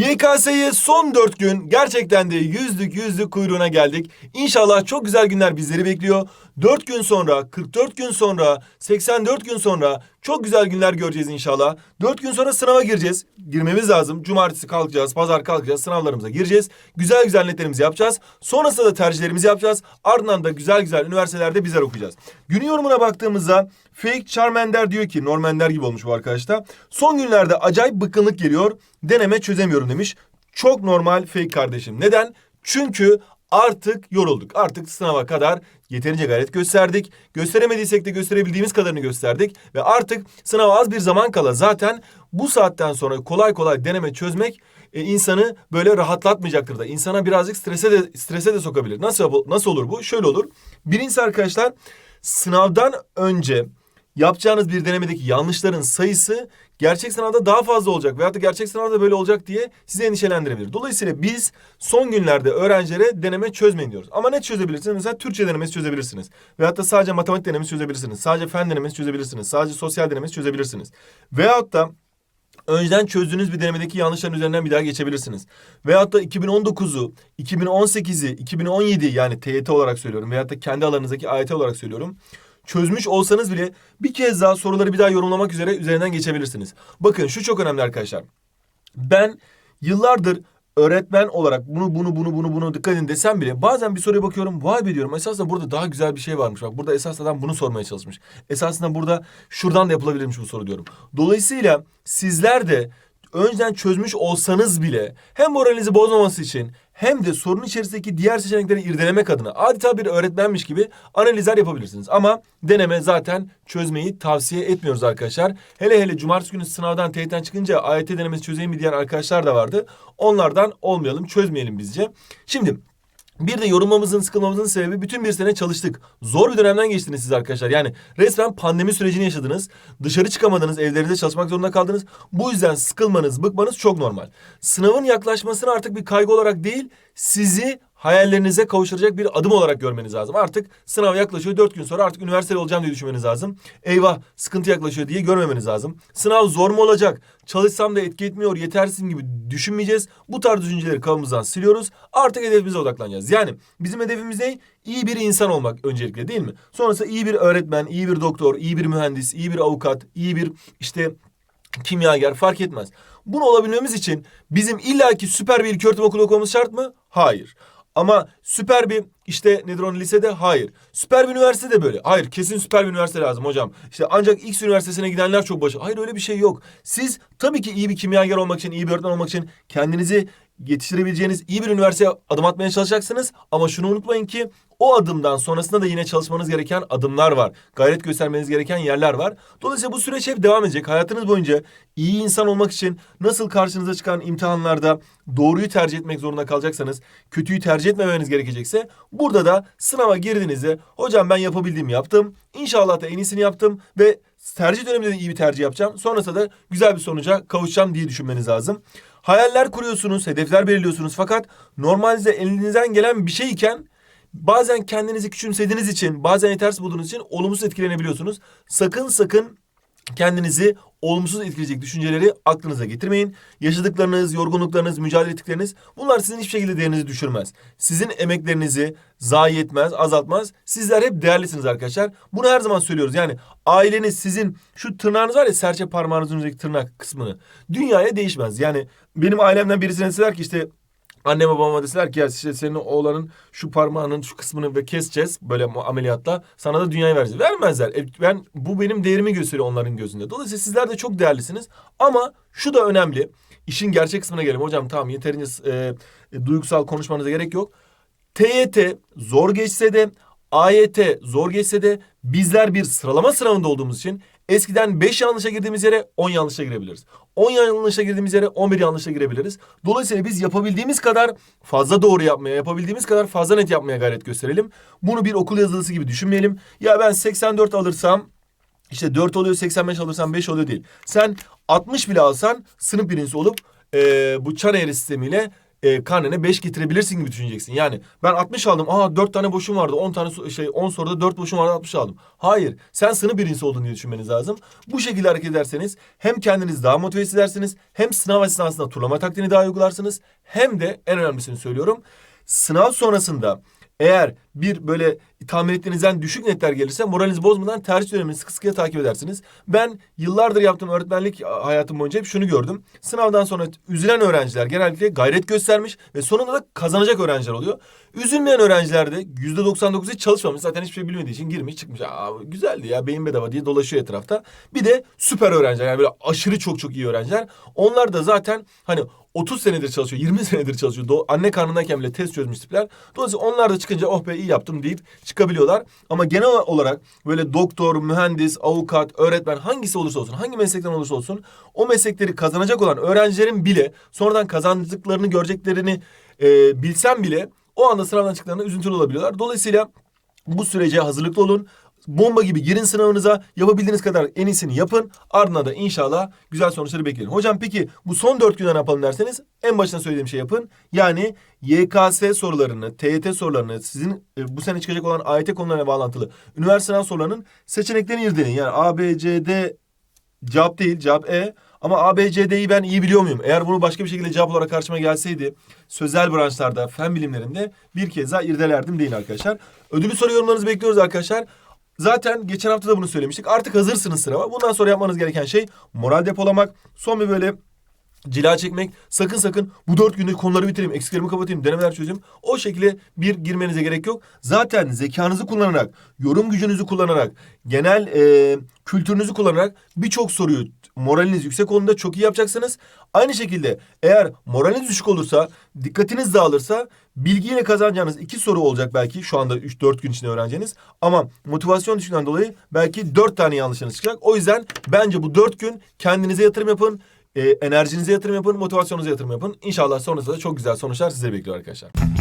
YKS'ye son dört gün gerçekten de yüzlük yüzlük kuyruğuna geldik. İnşallah çok güzel günler bizleri bekliyor. 4 gün sonra, 44 gün sonra, 84 gün sonra çok güzel günler göreceğiz inşallah. 4 gün sonra sınava gireceğiz. Girmemiz lazım. Cumartesi kalkacağız, pazar kalkacağız, sınavlarımıza gireceğiz. Güzel güzel netlerimizi yapacağız. Sonrasında da tercihlerimizi yapacağız. Ardından da güzel güzel üniversitelerde bizler okuyacağız. Günün yorumuna baktığımızda Fake Charmander diyor ki Normender gibi olmuş bu arkadaşta. Son günlerde acayip bıkkınlık geliyor. Deneme çözemiyorum demiş. Çok normal fake kardeşim. Neden? Çünkü artık yorulduk. Artık sınava kadar yeterince gayret gösterdik. Gösteremediysek de gösterebildiğimiz kadarını gösterdik. Ve artık sınava az bir zaman kala zaten bu saatten sonra kolay kolay deneme çözmek e, insanı böyle rahatlatmayacaktır da. İnsana birazcık strese de strese de sokabilir. Nasıl nasıl olur bu? Şöyle olur. Birincisi arkadaşlar sınavdan önce yapacağınız bir denemedeki yanlışların sayısı gerçek sınavda daha fazla olacak veyahut da gerçek sınavda böyle olacak diye sizi endişelendirebilir. Dolayısıyla biz son günlerde öğrencilere deneme çözmeyin diyoruz. Ama ne çözebilirsiniz? Mesela Türkçe denemesi çözebilirsiniz. Veyahut da sadece matematik denemesi çözebilirsiniz. Sadece fen denemesi çözebilirsiniz. Sadece sosyal denemesi çözebilirsiniz. Veyahut da önceden çözdüğünüz bir denemedeki yanlışların üzerinden bir daha geçebilirsiniz. Veyahut da 2019'u, 2018'i, 2017'yi yani TYT olarak söylüyorum veyahut da kendi alanınızdaki AYT olarak söylüyorum çözmüş olsanız bile bir kez daha soruları bir daha yorumlamak üzere üzerinden geçebilirsiniz. Bakın şu çok önemli arkadaşlar. Ben yıllardır öğretmen olarak bunu bunu bunu bunu bunu dikkat edin desem bile bazen bir soruya bakıyorum vay be diyorum esasında burada daha güzel bir şey varmış. Bak burada esas adam bunu sormaya çalışmış. Esasında burada şuradan da yapılabilirmiş bu soru diyorum. Dolayısıyla sizler de önceden çözmüş olsanız bile hem moralinizi bozmaması için hem de sorunun içerisindeki diğer seçenekleri irdelemek adına adeta bir öğretmenmiş gibi analizler yapabilirsiniz. Ama deneme zaten çözmeyi tavsiye etmiyoruz arkadaşlar. Hele hele cumartesi günü sınavdan TYT'den çıkınca AYT denemesi çözeyim mi diyen arkadaşlar da vardı. Onlardan olmayalım, çözmeyelim bizce. Şimdi bir de yorulmamızın, sıkılmamızın sebebi bütün bir sene çalıştık. Zor bir dönemden geçtiniz siz arkadaşlar. Yani resmen pandemi sürecini yaşadınız. Dışarı çıkamadınız, evlerinizde çalışmak zorunda kaldınız. Bu yüzden sıkılmanız, bıkmanız çok normal. Sınavın yaklaşmasını artık bir kaygı olarak değil, sizi hayallerinize kavuşturacak bir adım olarak görmeniz lazım. Artık sınav yaklaşıyor. Dört gün sonra artık üniversiteli olacağım diye düşünmeniz lazım. Eyvah sıkıntı yaklaşıyor diye görmemeniz lazım. Sınav zor mu olacak? Çalışsam da etki etmiyor, yetersizim gibi düşünmeyeceğiz. Bu tarz düşünceleri kafamızdan siliyoruz. Artık hedefimize odaklanacağız. Yani bizim hedefimiz ne? İyi bir insan olmak öncelikle değil mi? Sonrasında iyi bir öğretmen, iyi bir doktor, iyi bir mühendis, iyi bir avukat, iyi bir işte kimyager fark etmez. Bunu olabilmemiz için bizim illaki süper bir ilköğretim okulu okumamız şart mı? Hayır. Ama süper bir işte nedir onun lisede? Hayır. Süper bir üniversite de böyle. Hayır kesin süper bir üniversite lazım hocam. İşte ancak X üniversitesine gidenler çok başarılı. Hayır öyle bir şey yok. Siz tabii ki iyi bir kimyager olmak için, iyi bir öğretmen olmak için kendinizi yetiştirebileceğiniz iyi bir üniversiteye adım atmaya çalışacaksınız. Ama şunu unutmayın ki o adımdan sonrasında da yine çalışmanız gereken adımlar var. Gayret göstermeniz gereken yerler var. Dolayısıyla bu süreç hep devam edecek. Hayatınız boyunca iyi insan olmak için nasıl karşınıza çıkan imtihanlarda doğruyu tercih etmek zorunda kalacaksanız, kötüyü tercih etmemeniz gerekecekse burada da sınava girdiğinizde hocam ben yapabildiğimi yaptım. İnşallah da en iyisini yaptım ve tercih döneminde de iyi bir tercih yapacağım. Sonrasında da güzel bir sonuca kavuşacağım diye düşünmeniz lazım. Hayaller kuruyorsunuz, hedefler belirliyorsunuz fakat normalde elinizden gelen bir şey iken bazen kendinizi küçümsediğiniz için, bazen yetersiz bulduğunuz için olumsuz etkilenebiliyorsunuz. Sakın sakın kendinizi olumsuz etkileyecek düşünceleri aklınıza getirmeyin. Yaşadıklarınız, yorgunluklarınız, mücadele ettikleriniz bunlar sizin hiçbir şekilde değerinizi düşürmez. Sizin emeklerinizi zayi etmez, azaltmaz. Sizler hep değerlisiniz arkadaşlar. Bunu her zaman söylüyoruz. Yani aileniz sizin şu tırnağınız var ya serçe parmağınızın üzerindeki tırnak kısmını dünyaya değişmez. Yani benim ailemden birisine deseler ki işte Anneme babama deseler ki ya işte senin oğlanın şu parmağının şu kısmını ve keseceğiz böyle ameliyatla sana da dünyayı vereceğiz. Vermezler. E, ben bu benim değerimi gösteriyor onların gözünde. Dolayısıyla sizler de çok değerlisiniz. Ama şu da önemli. İşin gerçek kısmına gelelim. Hocam tamam yeterince e, e, duygusal konuşmanıza gerek yok. TYT zor geçse de AYT zor geçse de bizler bir sıralama sınavında olduğumuz için eskiden 5 yanlışa girdiğimiz yere 10 yanlışa girebiliriz. 10 yanlışa girdiğimiz yere 11 yanlışa girebiliriz. Dolayısıyla biz yapabildiğimiz kadar fazla doğru yapmaya, yapabildiğimiz kadar fazla net yapmaya gayret gösterelim. Bunu bir okul yazılısı gibi düşünmeyelim. Ya ben 84 alırsam işte 4 oluyor 85 alırsam 5 oluyor değil. Sen 60 bile alsan sınıf birincisi olup e, bu çan eğri sistemiyle e, karnene 5 getirebilirsin gibi düşüneceksin. Yani ben 60 aldım. Aa 4 tane boşum vardı. 10 tane şey 10 soruda 4 boşum vardı 60 aldım. Hayır. Sen sınıf birincisi olduğunu diye düşünmeniz lazım. Bu şekilde hareket ederseniz hem kendinizi daha motive hissedersiniz. Hem sınav esnasında turlama taktiğini daha uygularsınız. Hem de en önemlisini söylüyorum. Sınav sonrasında eğer bir böyle tahmin ettiğinizden düşük netler gelirse moralinizi bozmadan tercih dönemini sıkı sıkıya takip edersiniz. Ben yıllardır yaptığım öğretmenlik hayatım boyunca hep şunu gördüm. Sınavdan sonra üzülen öğrenciler genellikle gayret göstermiş ve sonunda da kazanacak öğrenciler oluyor. Üzülmeyen öğrenciler de %99'u hiç çalışmamış. Zaten hiçbir şey bilmediği için girmiş çıkmış. Aa, güzeldi ya beyin bedava diye dolaşıyor etrafta. Bir de süper öğrenciler yani böyle aşırı çok çok iyi öğrenciler. Onlar da zaten hani 30 senedir çalışıyor, 20 senedir çalışıyor. Do- anne karnındayken bile test çözmüş tipler. Dolayısıyla onlar da çıkınca oh be iyi yaptım deyip çıkabiliyorlar. Ama genel olarak böyle doktor, mühendis, avukat, öğretmen hangisi olursa olsun, hangi meslekten olursa olsun o meslekleri kazanacak olan öğrencilerin bile sonradan kazandıklarını göreceklerini e, bilsem bile o anda sınavdan çıktıklarında üzüntülü olabiliyorlar. Dolayısıyla bu sürece hazırlıklı olun. Bomba gibi girin sınavınıza. Yapabildiğiniz kadar en iyisini yapın. Ardından da inşallah güzel sonuçları bekleyin. Hocam peki bu son dört günde ne yapalım derseniz en başına söylediğim şey yapın. Yani YKS sorularını, TYT sorularını, sizin e, bu sene çıkacak olan AYT konularına bağlantılı üniversite sorularının seçeneklerini irdeleyin. Yani A, B, C, D cevap değil, cevap E. Ama A, B, C, D'yi ben iyi biliyor muyum? Eğer bunu başka bir şekilde cevap olarak karşıma gelseydi sözel branşlarda, fen bilimlerinde bir kez daha irdelerdim değil arkadaşlar. Ödülü soru yorumlarınızı bekliyoruz arkadaşlar. Zaten geçen hafta da bunu söylemiştik. Artık hazırsınız sınava. Bundan sonra yapmanız gereken şey moral depolamak. Son bir böyle cila çekmek. Sakın sakın bu dört günde konuları bitireyim, eksiklerimi kapatayım, denemeler çözeyim. O şekilde bir girmenize gerek yok. Zaten zekanızı kullanarak, yorum gücünüzü kullanarak, genel e, kültürünüzü kullanarak birçok soruyu moraliniz yüksek olduğunda çok iyi yapacaksınız. Aynı şekilde eğer moraliniz düşük olursa, dikkatiniz dağılırsa bilgiyle kazanacağınız iki soru olacak belki. Şu anda 3-4 gün içinde öğreneceğiniz. Ama motivasyon düşüklüğünden dolayı belki 4 tane yanlışınız çıkacak. O yüzden bence bu 4 gün kendinize yatırım yapın. e, enerjinize yatırım yapın, motivasyonunuza yatırım yapın. İnşallah sonrasında da çok güzel sonuçlar sizleri bekliyor arkadaşlar.